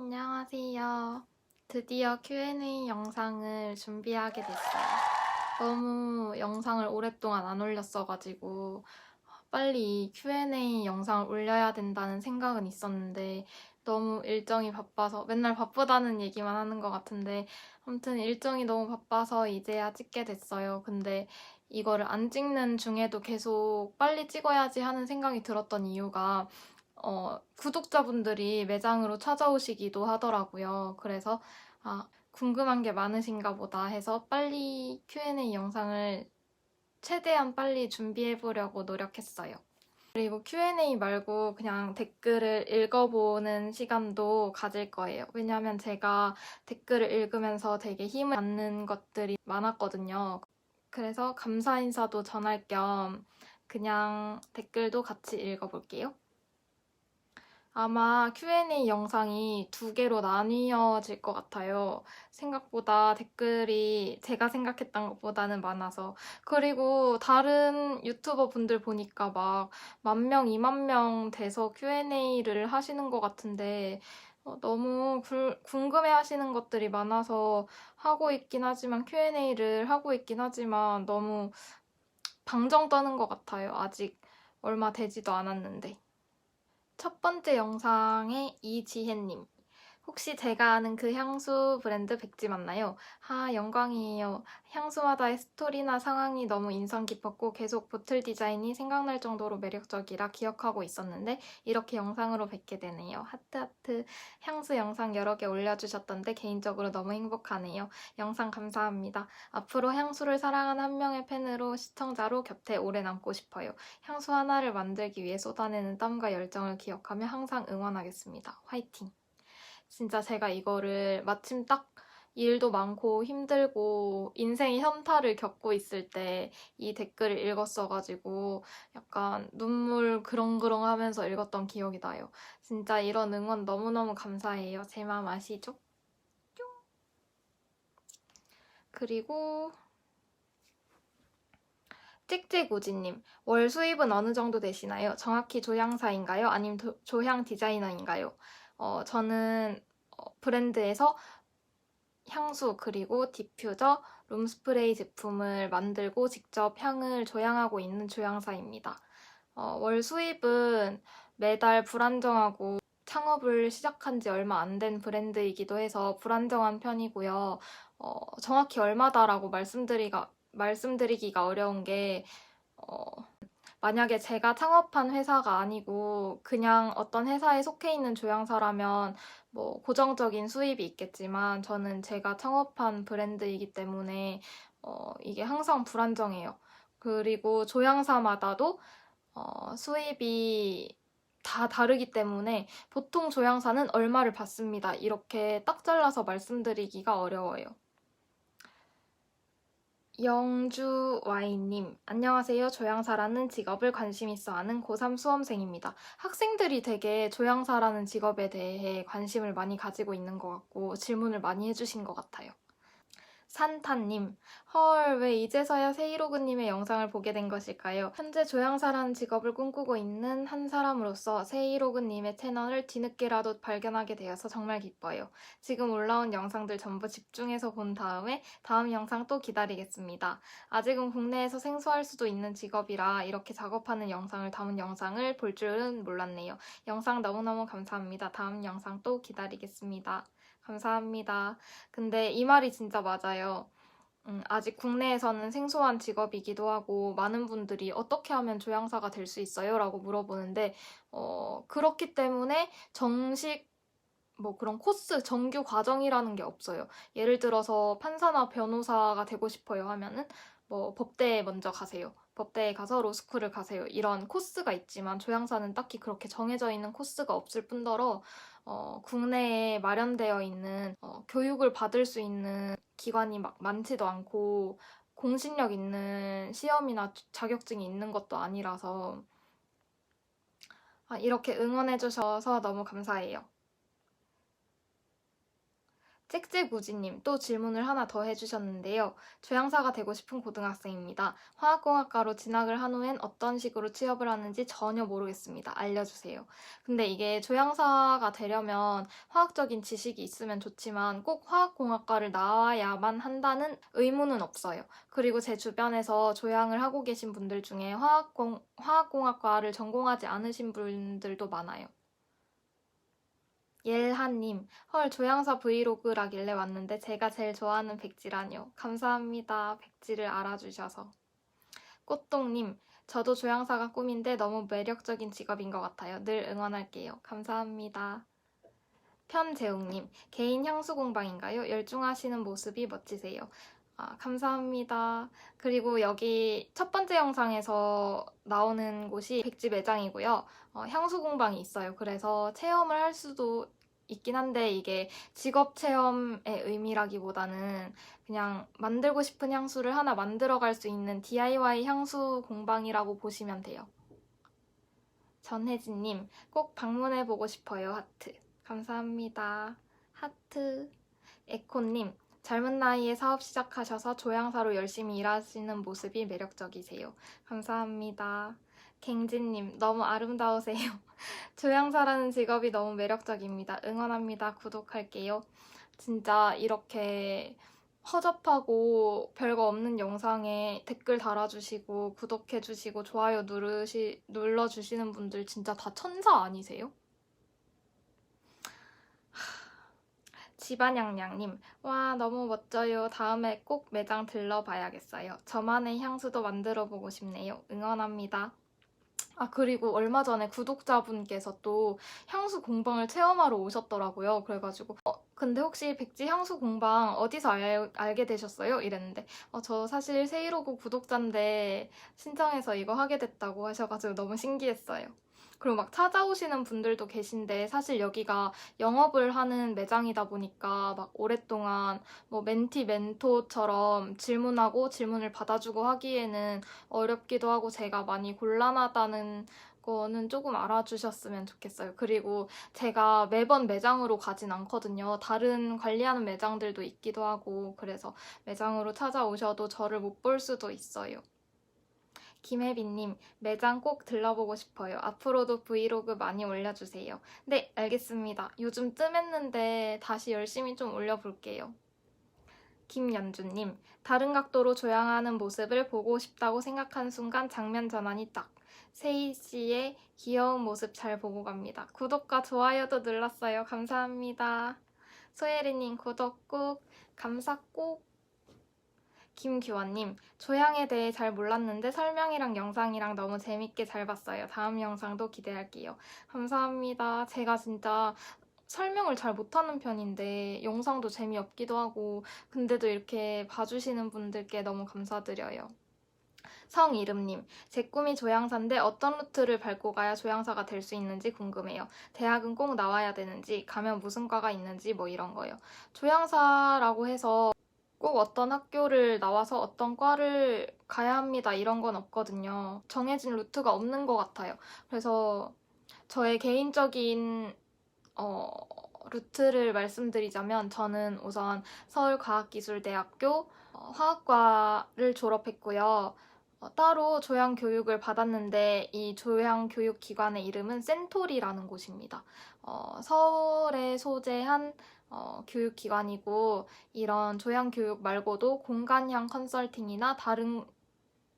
안녕하세요. 드디어 Q&A 영상을 준비하게 됐어요. 너무 영상을 오랫동안 안 올렸어가지고 빨리 이 Q&A 영상을 올려야 된다는 생각은 있었는데 너무 일정이 바빠서 맨날 바쁘다는 얘기만 하는 것 같은데 아무튼 일정이 너무 바빠서 이제야 찍게 됐어요. 근데 이거를 안 찍는 중에도 계속 빨리 찍어야지 하는 생각이 들었던 이유가 어, 구독자분들이 매장으로 찾아오시기도 하더라고요. 그래서 아, 궁금한 게 많으신가 보다 해서 빨리 Q&A 영상을 최대한 빨리 준비해 보려고 노력했어요. 그리고 Q&A 말고 그냥 댓글을 읽어보는 시간도 가질 거예요. 왜냐하면 제가 댓글을 읽으면서 되게 힘을 받는 것들이 많았거든요. 그래서 감사 인사도 전할 겸 그냥 댓글도 같이 읽어볼게요. 아마 Q&A 영상이 두 개로 나뉘어질 것 같아요. 생각보다 댓글이 제가 생각했던 것보다는 많아서. 그리고 다른 유튜버 분들 보니까 막 만 명, 이만 명 돼서 Q&A를 하시는 것 같은데 어, 너무 굴- 궁금해 하시는 것들이 많아서 하고 있긴 하지만 Q&A를 하고 있긴 하지만 너무 방정 떠는 것 같아요. 아직 얼마 되지도 않았는데. 첫 번째 영상에 이지혜님. 혹시 제가 아는 그 향수 브랜드 백지 맞나요? 아, 영광이에요. 향수마다의 스토리나 상황이 너무 인상 깊었고 계속 보틀 디자인이 생각날 정도로 매력적이라 기억하고 있었는데 이렇게 영상으로 뵙게 되네요. 하트하트. 향수 영상 여러 개 올려주셨던데 개인적으로 너무 행복하네요. 영상 감사합니다. 앞으로 향수를 사랑하는 한 명의 팬으로 시청자로 곁에 오래 남고 싶어요. 향수 하나를 만들기 위해 쏟아내는 땀과 열정을 기억하며 항상 응원하겠습니다. 화이팅! 진짜 제가 이거를 마침 딱 일도 많고 힘들고 인생의 현타를 겪고 있을 때 이 댓글을 읽었어가지고 약간 눈물 그렁그렁 하면서 읽었던 기억이 나요. 진짜 이런 응원 너무너무 감사해요. 제 마음 아시죠? 뿅. 그리고 찍찍우지님, 월 수입은 어느 정도 되시나요? 정확히 조향사인가요? 도- 조향 디자이너인가요? 어, 저는 어, 브랜드에서 향수 그리고 디퓨저, 룸스프레이 제품을 만들고 직접 향을 조향하고 있는 조향사입니다. 어, 월 수입은 매달 불안정하고 창업을 시작한 지 얼마 안 된 브랜드이기도 해서 불안정한 편이고요. 어, 정확히 얼마다라고 말씀드리가, 말씀드리기가 어려운 게, 어, 만약에 제가 창업한 회사가 아니고 그냥 어떤 회사에 속해 있는 조향사라면 뭐 고정적인 수입이 있겠지만 저는 제가 창업한 브랜드이기 때문에 어, 이게 항상 불안정해요. 그리고 조향사마다도 어, 수입이 다 다르기 때문에 보통 조향사는 얼마를 받습니다. 이렇게 딱 잘라서 말씀드리기가 어려워요. 영주 와이님, 안녕하세요. 조향사라는 직업을 관심 있어 하는 고3 수험생입니다. 학생들이 되게 조향사라는 직업에 대해 관심을 많이 가지고 있는 것 같고 질문을 많이 해주신 것 같아요. 산타님, 헐, 왜 이제서야 세이로그님의 영상을 보게 된 것일까요? 현재 조향사라는 직업을 꿈꾸고 있는 한 사람으로서 세이로그님의 채널을 뒤늦게라도 발견하게 되어서 정말 기뻐요. 지금 올라온 영상들 전부 집중해서 본 다음에 다음 영상 또 기다리겠습니다. 아직은 국내에서 생소할 수도 있는 직업이라 이렇게 작업하는 영상을 담은 영상을 볼 줄은 몰랐네요. 영상 너무너무 감사합니다. 다음 영상 또 기다리겠습니다. 감사합니다. 근데 이 말이 진짜 맞아요. 음, 아직 국내에서는 생소한 직업이기도 하고 많은 분들이 어떻게 하면 조향사가 될 수 있어요? 라고 물어보는데 어, 그렇기 때문에 정식 뭐 그런 코스, 정규 과정이라는 게 없어요. 예를 들어서 판사나 변호사가 되고 싶어요 하면은 뭐 법대에 먼저 가세요. 법대에 가서 로스쿨을 가세요. 이런 코스가 있지만 조향사는 딱히 그렇게 정해져 있는 코스가 없을 뿐더러 어, 국내에 마련되어 있는 어, 교육을 받을 수 있는 기관이 막 많지도 않고 공신력 있는 시험이나 자격증이 있는 것도 아니라서 아, 이렇게 응원해 주셔서 너무 감사해요. 짹짹우지님 또 질문을 하나 더 해주셨는데요. 조향사가 되고 싶은 고등학생입니다. 화학공학과로 진학을 한 후엔 어떤 식으로 취업을 하는지 전혀 모르겠습니다. 알려주세요. 근데 이게 조향사가 되려면 화학적인 지식이 있으면 좋지만 꼭 화학공학과를 나와야만 한다는 의무는 없어요. 그리고 제 주변에서 조향을 하고 계신 분들 중에 화학공, 화학공학과를 전공하지 않으신 분들도 많아요. 옐하님, 헐, 조향사 브이로그라길래 왔는데 제가 제일 좋아하는 백지라뇨. 감사합니다. 백지를 알아주셔서. 꽃동님, 저도 조향사가 꿈인데 너무 매력적인 직업인 것 같아요. 늘 응원할게요. 감사합니다. 편재웅님, 개인 향수 공방인가요? 열중하시는 모습이 멋지세요. 아, 감사합니다. 그리고 여기 첫 번째 영상에서 나오는 곳이 백지 매장이고요. 어, 향수 공방이 있어요. 그래서 체험을 할 수도 있긴 한데 이게 직업 체험의 의미라기보다는 그냥 만들고 싶은 향수를 하나 만들어 갈 수 있는 DIY 향수 공방이라고 보시면 돼요. 전혜진님, 꼭 방문해 보고 싶어요. 하트. 감사합니다. 하트. 에코님, 젊은 나이에 사업 시작하셔서 조향사로 열심히 일하시는 모습이 매력적이세요. 감사합니다. 갱진님, 너무 아름다우세요. 조향사라는 직업이 너무 매력적입니다. 응원합니다. 구독할게요. 진짜 이렇게 허접하고 별거 없는 영상에 댓글 달아주시고 구독해주시고 좋아요 누르시, 눌러주시는 분들 진짜 다 천사 아니세요? 집안양양님, 와, 너무 멋져요. 다음에 꼭 매장 들러봐야겠어요. 저만의 향수도 만들어 보고 싶네요. 응원합니다. 아, 그리고 얼마 전에 구독자분께서 또 향수 공방을 체험하러 오셨더라고요. 그래가지고, 어, 근데 혹시 백지 향수 공방 어디서 알, 알게 되셨어요? 이랬는데, 어, 저 사실 세이로그 구독자인데 신청해서 이거 하게 됐다고 하셔가지고 너무 신기했어요. 그리고 막 찾아오시는 분들도 계신데 사실 여기가 영업을 하는 매장이다 보니까 막 오랫동안 뭐 멘티 멘토처럼 질문하고 질문을 받아주고 하기에는 어렵기도 하고 제가 많이 곤란하다는 거는 조금 알아주셨으면 좋겠어요. 그리고 제가 매번 매장으로 가진 않거든요. 다른 관리하는 매장들도 있기도 하고 그래서 매장으로 찾아오셔도 저를 못 볼 수도 있어요. 김혜빈님, 매장 꼭 들러보고 싶어요. 앞으로도 브이로그 많이 올려주세요. 네, 알겠습니다. 요즘 뜸했는데 다시 열심히 좀 올려볼게요. 김연주님, 다른 각도로 조향하는 모습을 보고 싶다고 생각한 순간 장면 전환이 딱. 세희 씨의 귀여운 모습 잘 보고 갑니다. 구독과 좋아요도 눌렀어요. 감사합니다. 소예리님 구독 꾹, 감사 꾹. 김규환님, 조향에 대해 잘 몰랐는데 설명이랑 영상이랑 너무 재밌게 잘 봤어요. 다음 영상도 기대할게요. 감사합니다. 제가 진짜 설명을 잘 못하는 편인데 영상도 재미없기도 하고 근데도 이렇게 봐주시는 분들께 너무 감사드려요. 성이름님, 제 꿈이 조향사인데 어떤 루트를 밟고 가야 조향사가 될 수 있는지 궁금해요. 대학은 꼭 나와야 되는지, 가면 무슨 과가 있는지 뭐 이런 거요. 조향사라고 해서 꼭 어떤 학교를 나와서 어떤 과를 가야 합니다. 이런 건 없거든요. 정해진 루트가 없는 것 같아요. 그래서 저의 개인적인 어, 루트를 말씀드리자면 저는 우선 서울과학기술대학교 어, 화학과를 졸업했고요. 어, 따로 조향 교육을 받았는데 이 조향 교육 기관의 이름은 센토리라는 곳입니다. 어, 서울에 소재한 어, 교육기관이고 이런 조향 교육 말고도 공간향 컨설팅이나 다른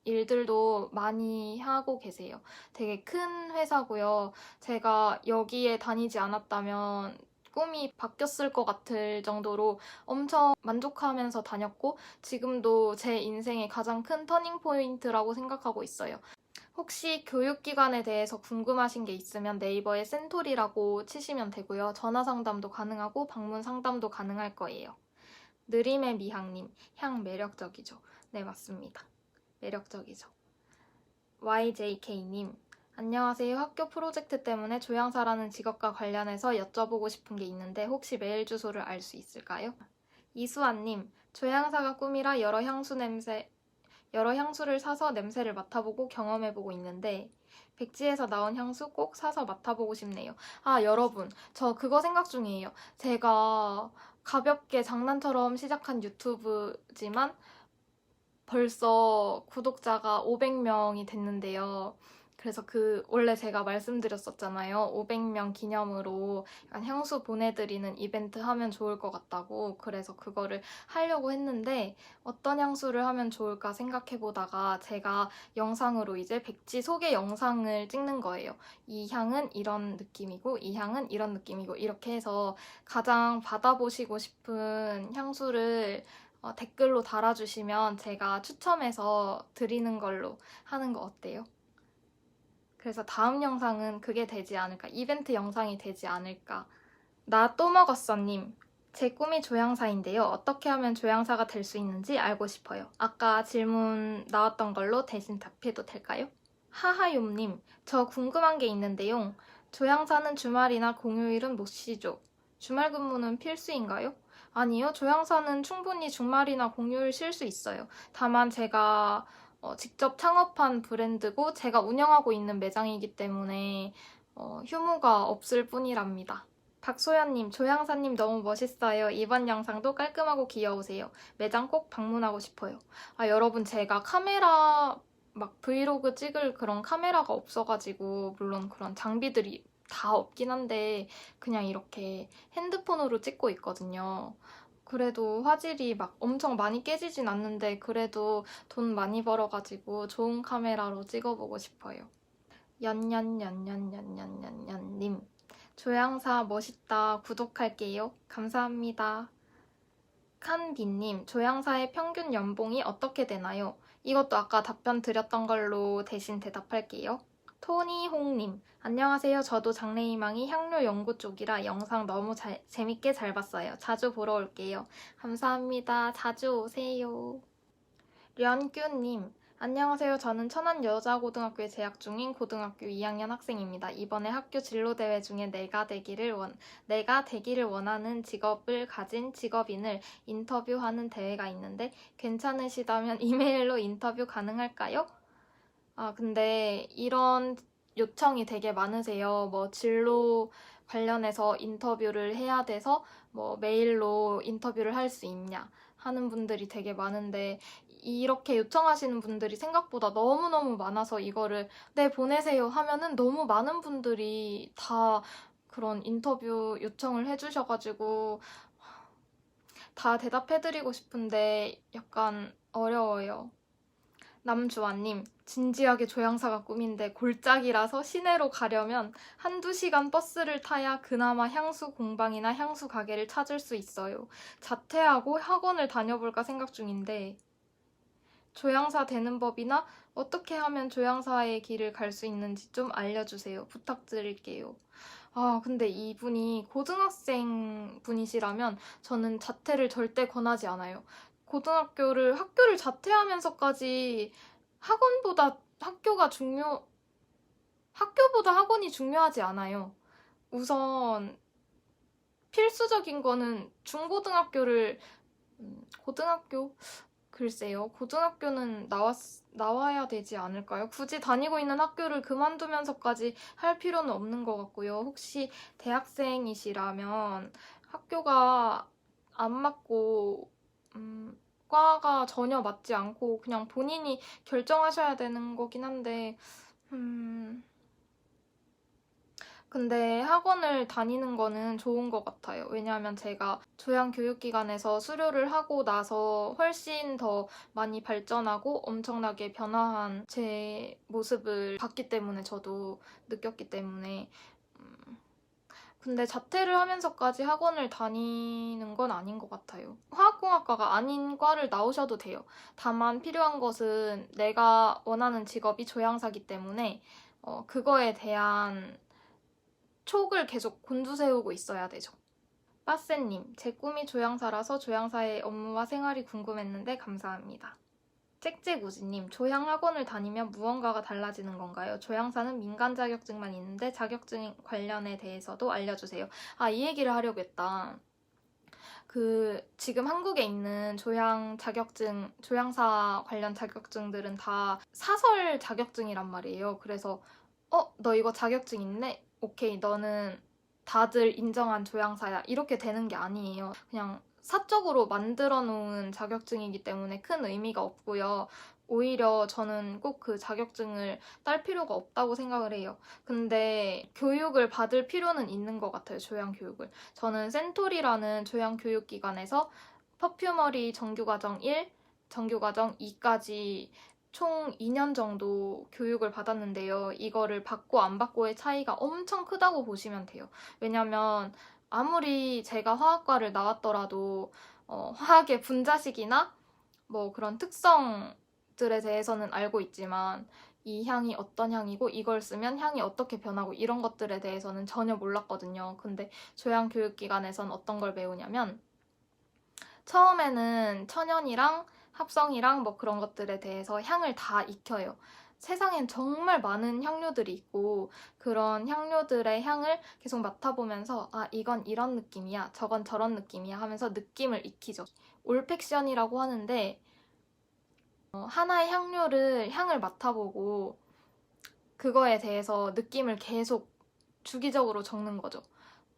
일들도 많이 하고 계세요. 되게 큰 회사고요. 제가 여기에 다니지 않았다면 꿈이 바뀌었을 것 같을 정도로 엄청 만족하면서 다녔고 지금도 제 인생의 가장 큰 터닝 포인트라고 생각하고 있어요. 혹시 교육기관에 대해서 궁금하신 게 있으면 네이버에 센토리라고 치시면 되고요. 전화 상담도 가능하고 방문 상담도 가능할 거예요. 느림의 미향님, 향 매력적이죠. 네, 맞습니다. 매력적이죠. YJK님, 안녕하세요. 학교 프로젝트 때문에 조향사라는 직업과 관련해서 여쭤보고 싶은 게 있는데 혹시 메일 주소를 알 수 있을까요? 이수아님, 조향사가 꿈이라 여러 향수 냄새, 여러 향수를 사서 냄새를 맡아보고 경험해보고 있는데 백지에서 나온 향수 꼭 사서 맡아보고 싶네요. 아, 여러분, 저 그거 생각 중이에요. 제가 가볍게 장난처럼 시작한 유튜브지만 벌써 구독자가 500명이 됐는데요. 그래서 그 원래 제가 말씀드렸었잖아요. 500명 기념으로 약간 향수 보내드리는 이벤트 하면 좋을 것 같다고. 그래서 그거를 하려고 했는데 어떤 향수를 하면 좋을까 생각해 보다가 제가 영상으로 이제 백지 소개 영상을 찍는 거예요. 이 향은 이런 느낌이고 이 향은 이런 느낌이고 이렇게 해서 가장 받아보시고 싶은 향수를 어, 댓글로 달아주시면 제가 추첨해서 드리는 걸로 하는 거 어때요? 그래서 다음 영상은 그게 되지 않을까. 이벤트 영상이 되지 않을까. 나 또 먹었어님. 제 꿈이 조향사인데요. 어떻게 하면 조향사가 될 수 있는지 알고 싶어요. 아까 질문 나왔던 걸로 대신 답해도 될까요? 하하욤님, 저 궁금한 게 있는데요. 조향사는 주말이나 공휴일은 못 쉬죠. 주말 근무는 필수인가요? 아니요. 조향사는 충분히 주말이나 공휴일 쉴 수 있어요. 다만 제가 어, 직접 창업한 브랜드고 제가 운영하고 있는 매장이기 때문에 어, 휴무가 없을 뿐이랍니다. 박소연님, 조향사님 너무 멋있어요. 이번 영상도 깔끔하고 귀여우세요. 매장 꼭 방문하고 싶어요. 아, 여러분, 제가 카메라, 막 브이로그 찍을 그런 카메라가 없어가지고, 물론 그런 장비들이 다 없긴 한데, 그냥 이렇게 핸드폰으로 찍고 있거든요. 그래도 화질이 막 엄청 많이 깨지진 않는데, 그래도 돈 많이 벌어가지고 좋은 카메라로 찍어보고 싶어요. 연연연연연연연연님. 조향사 멋있다. 구독할게요. 감사합니다. 칸비님, 조향사의 평균 연봉이 어떻게 되나요? 이것도 아까 답변 드렸던 걸로 대신 대답할게요. 토니홍님, 안녕하세요. 저도 장래희망이 향료 연구 쪽이라 영상 너무 잘, 재밌게 잘 봤어요. 자주 보러 올게요. 감사합니다. 자주 오세요. 련규님, 안녕하세요. 저는 천안 여자고등학교에 재학 중인 고등학교 2학년 학생입니다. 이번에 학교 진로 대회 중에 내가 되기를 원, 내가 되기를 원하는 직업을 가진 직업인을 인터뷰하는 대회가 있는데 괜찮으시다면 이메일로 인터뷰 가능할까요? 아, 근데 이런 요청이 되게 많으세요. 뭐 진로 관련해서 인터뷰를 해야 돼서 뭐 메일로 인터뷰를 할 수 있냐 하는 분들이 되게 많은데 이렇게 요청하시는 분들이 생각보다 너무너무 많아서 이거를 네, 보내세요 하면은 너무 많은 분들이 다 그런 인터뷰 요청을 해주셔가지고 다 대답해드리고 싶은데 약간 어려워요. 남주환님, 진지하게 조향사가 꿈인데 골짜기라서 시내로 가려면 한두 시간 버스를 타야 그나마 향수 공방이나 향수 가게를 찾을 수 있어요. 자퇴하고 학원을 다녀볼까 생각 중인데, 조향사 되는 법이나 어떻게 하면 조향사의 길을 갈 수 있는지 좀 알려주세요. 부탁드릴게요. 아, 근데 이분이 고등학생 분이시라면 저는 자퇴를 절대 권하지 않아요. 고등학교를, 학교를 자퇴하면서까지 학원보다 학교가 중요, 학교보다 학원이 중요하지 않아요. 우선 필수적인 거는 중고등학교를, 음, 고등학교, 글쎄요. 고등학교는 나왔, 나와야 되지 않을까요? 굳이 다니고 있는 학교를 그만두면서까지 할 필요는 없는 것 같고요. 혹시 대학생이시라면 학교가 안 맞고, 음, 과가 전혀 맞지 않고 그냥 본인이 결정하셔야 되는 거긴 한데, 음, 근데 학원을 다니는 거는 좋은 것 같아요. 왜냐하면 제가 조양교육기관에서 수료를 하고 나서 훨씬 더 많이 발전하고 엄청나게 변화한 제 모습을 봤기 때문에 저도 느꼈기 때문에 음, 근데 자퇴를 하면서까지 학원을 다니는 건 아닌 것 같아요. 화학공학과가 아닌 과를 나오셔도 돼요. 다만 필요한 것은 내가 원하는 직업이 조향사기 때문에 어, 그거에 대한 촉을 계속 곤두세우고 있어야 되죠. 빠세님, 제 꿈이 조향사라서 조향사의 업무와 생활이 궁금했는데 감사합니다. 짹짹우지님, 조향 학원을 다니면 무언가가 달라지는 건가요? 조향사는 민간 자격증만 있는데 자격증 관련에 대해서도 알려주세요. 아, 이 얘기를 하려고 했다. 그, 지금 한국에 있는 조향 자격증, 조향사 관련 자격증들은 다 사설 자격증이란 말이에요. 그래서 어, 너 이거 자격증 있네? 오케이, 너는 다들 인정한 조향사야. 이렇게 되는 게 아니에요. 그냥 사적으로 만들어 놓은 자격증이기 때문에 큰 의미가 없고요. 오히려 저는 꼭 그 자격증을 딸 필요가 없다고 생각을 해요. 근데 교육을 받을 필요는 있는 것 같아요, 조향 교육을. 저는 센토리라는 조향 교육 기관에서 퍼퓸머리 정규과정 1, 정규과정 2까지 총 2년 정도 교육을 받았는데요. 이거를 받고 안 받고의 차이가 엄청 크다고 보시면 돼요. 왜냐면 아무리 제가 화학과를 나왔더라도 어, 화학의 분자식이나 뭐 그런 특성들에 대해서는 알고 있지만 이 향이 어떤 향이고 이걸 쓰면 향이 어떻게 변하고 이런 것들에 대해서는 전혀 몰랐거든요. 근데 조향 교육기관에선 어떤 걸 배우냐면 처음에는 천연이랑 합성이랑 뭐 그런 것들에 대해서 향을 다 익혀요. 세상엔 정말 많은 향료들이 있고 그런 향료들의 향을 계속 맡아보면서 아 이건 이런 느낌이야 저건 저런 느낌이야 하면서 느낌을 익히죠. 올팩션이라고 하는데 어, 하나의 향료를 향을 맡아보고 그거에 대해서 느낌을 계속 주기적으로 적는 거죠.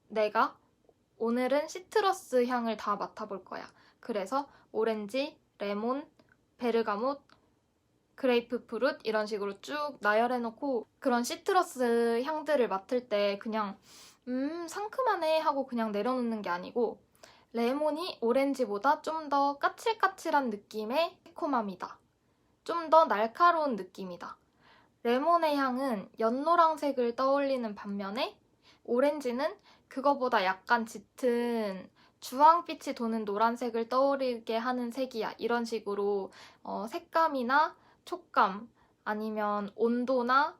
내가 오늘은 시트러스 향을 다 맡아볼 거야. 그래서 오렌지, 레몬, 베르가못, 그레이프 프룻 이런 식으로 쭉 나열해놓고 그런 시트러스 향들을 맡을 때 그냥 음 상큼하네 하고 그냥 내려놓는 게 아니고 레몬이 오렌지보다 좀 더 까칠까칠한 느낌의 새콤함이다. 좀 더 날카로운 느낌이다. 레몬의 향은 연노랑색을 떠올리는 반면에 오렌지는 그거보다 약간 짙은 주황빛이 도는 노란색을 떠오르게 하는 색이야. 이런 식으로 어, 색감이나 촉감 아니면 온도나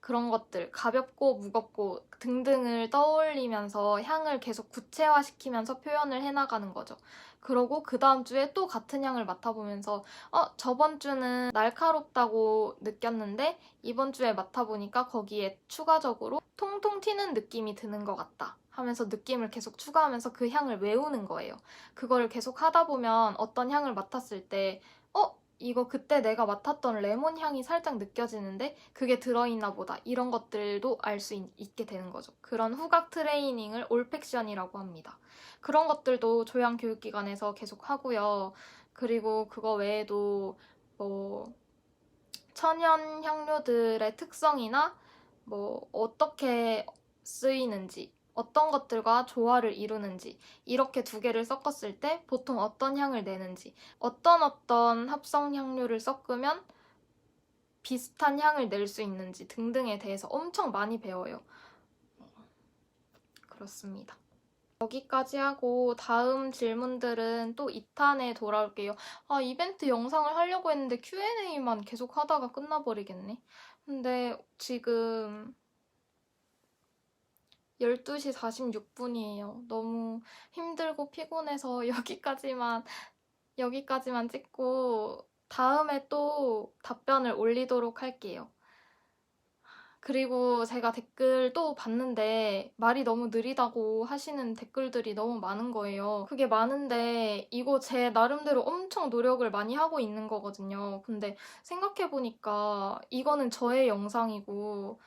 그런 것들 가볍고 무겁고 등등을 떠올리면서 향을 계속 구체화시키면서 표현을 해나가는 거죠. 그러고 그 다음 주에 또 같은 향을 맡아보면서 어 저번 주는 날카롭다고 느꼈는데 이번 주에 맡아보니까 거기에 추가적으로 통통 튀는 느낌이 드는 것 같다. 하면서 느낌을 계속 추가하면서 그 향을 외우는 거예요. 그거를 계속 하다 보면 어떤 향을 맡았을 때, 어? 이거 그때 내가 맡았던 레몬 향이 살짝 느껴지는데 그게 들어있나 보다. 이런 것들도 알 수 있게 되는 거죠. 그런 후각 트레이닝을 올팩션이라고 합니다. 그런 것들도 조향 교육기관에서 계속 하고요. 그리고 그거 외에도 뭐 천연 향료들의 특성이나 뭐 어떻게 쓰이는지 어떤 것들과 조화를 이루는지 이렇게 두 개를 섞었을 때 보통 어떤 향을 내는지 어떤 어떤 합성 향료를 섞으면 비슷한 향을 낼 수 있는지 등등에 대해서 엄청 많이 배워요. 그렇습니다. 여기까지 하고 다음 질문들은 또 2탄에 돌아올게요. 아, 이벤트 영상을 하려고 했는데 Q&A만 계속 하다가 끝나버리겠네. 근데 지금 12시 46분이에요. 너무 힘들고 피곤해서 여기까지만, 여기까지만 찍고 다음에 또 답변을 올리도록 할게요. 그리고 제가 댓글 또 봤는데 말이 너무 느리다고 하시는 댓글들이 너무 많은 거예요. 그게 많은데 이거 제 나름대로 엄청 노력을 많이 하고 있는 거거든요. 근데 생각해보니까 이거는 저의 영상이고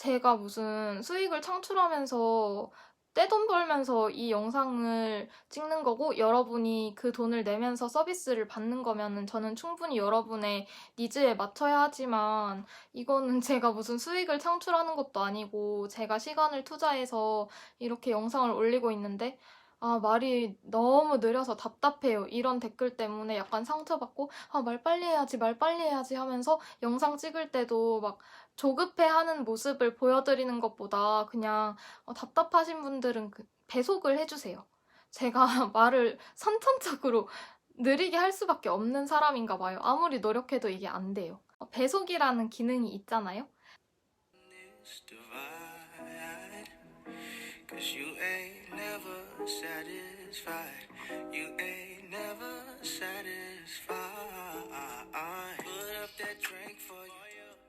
제가 무슨 수익을 창출하면서 떼돈 벌면서 이 영상을 찍는 거고 여러분이 그 돈을 내면서 서비스를 받는 거면은 저는 충분히 여러분의 니즈에 맞춰야 하지만 이거는 제가 무슨 수익을 창출하는 것도 아니고 제가 시간을 투자해서 이렇게 영상을 올리고 있는데 아, 말이 너무 느려서 답답해요. 이런 댓글 때문에 약간 상처받고, 아, 말 빨리 해야지, 말 빨리 해야지 하면서 영상 찍을 때도 막 조급해 하는 모습을 보여드리는 것보다 그냥 어, 답답하신 분들은 그 배속을 해주세요. 제가 말을 선천적으로 느리게 할 수밖에 없는 사람인가 봐요. 아무리 노력해도 이게 안 돼요. 어, 배속이라는 기능이 있잖아요. Cause you ain't never satisfied. You ain't never satisfied. Put up that drink for you.